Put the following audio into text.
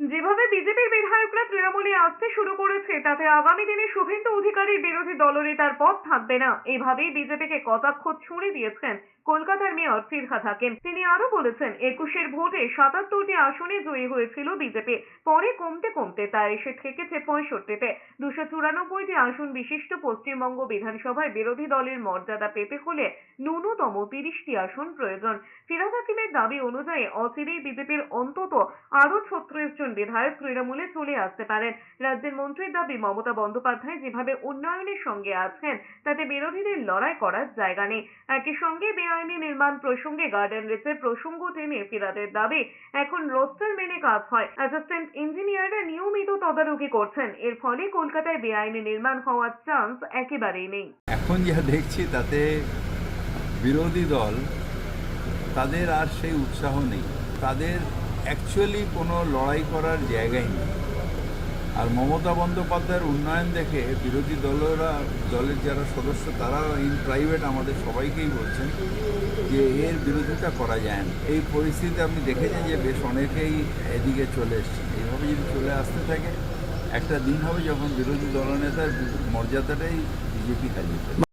যেভাবে বিজেপির বিধায়করা তৃণমূলে আসতে শুরু করেছে, তাতে আগামী দিনে শুভেন্দু অধিকারীর বিরোধী দলনেতার পথ থাকবে না। এভাবেই বিজেপিকে কটাক্ষ ছুড়ে দিয়েছেন কলকাতার মেয়র ফিরহাদ হাকিম তিনি আরও বলেছেন, একুশের ভোটে সাতাত্তরটি আসনে জয়ী হয়েছিল বিজেপি। পরে কমতে কমতে তা এসে ঠেকেছে পঁয়ষট্টিতে। দুশো চুরানব্বইটি আসন বিশিষ্ট পশ্চিমবঙ্গ বিধানসভায় বিরোধী দলের মর্যাদা পেতে হলে ন্যূনতম তিরিশটি আসন প্রয়োজন। ফিরাদ হাকিমের দাবি অনুযায়ী অচিরেই বিজেপির অন্তত আরও ছত্রিশ জন বিধায়ক তৃণমূলে চলে আসতে পারেন। রাজ্যের মন্ত্রীর দাবি, মমতা বন্দ্যোপাধ্যায় যেভাবে উন্নয়নের সঙ্গে আছেন, তাতে বিরোধীদের লড়াই করার জায়গা নেই। একই সঙ্গে বেআইনি নির্মাণ প্রসঙ্গে গার্ডেন রিচের প্রসঙ্গ টেনে ফিরাদের দাবি, এখন রোস্টার মেনে কাজ হয়। অ্যাসিস্ট্যান্ট ইঞ্জিনিয়াররা নিয়মিত তদারকি করছেন, এর ফলে কলকাতায় বেআইনি নির্মাণ হওয়ার চান্স একেবারেই নেই। এখন যা দেখছি, তাতে বিরোধী দল, তাদের আর সেই উৎসাহ নেই। তাদের অ্যাকচুয়ালি কোনো লড়াই করার জায়গাই নেই। আর মমতা বন্দ্যোপাধ্যায়ের উন্নয়ন দেখে বিরোধী দলেরা, দলের যারা সদস্য তারা ইন প্রাইভেট আমাদের সবাইকেই বলছেন যে এর বিরোধিতা করা যায় না। এই পরিস্থিতিতে আপনি দেখেছেন যে বেশ অনেকেই এদিকে চলে এসছেন। এইভাবে যদি চলে আসতে থাকে, একটা দিন হবে যখন বিরোধী দলনেতার মর্যাদাটাই বিজেপি হারিয়ে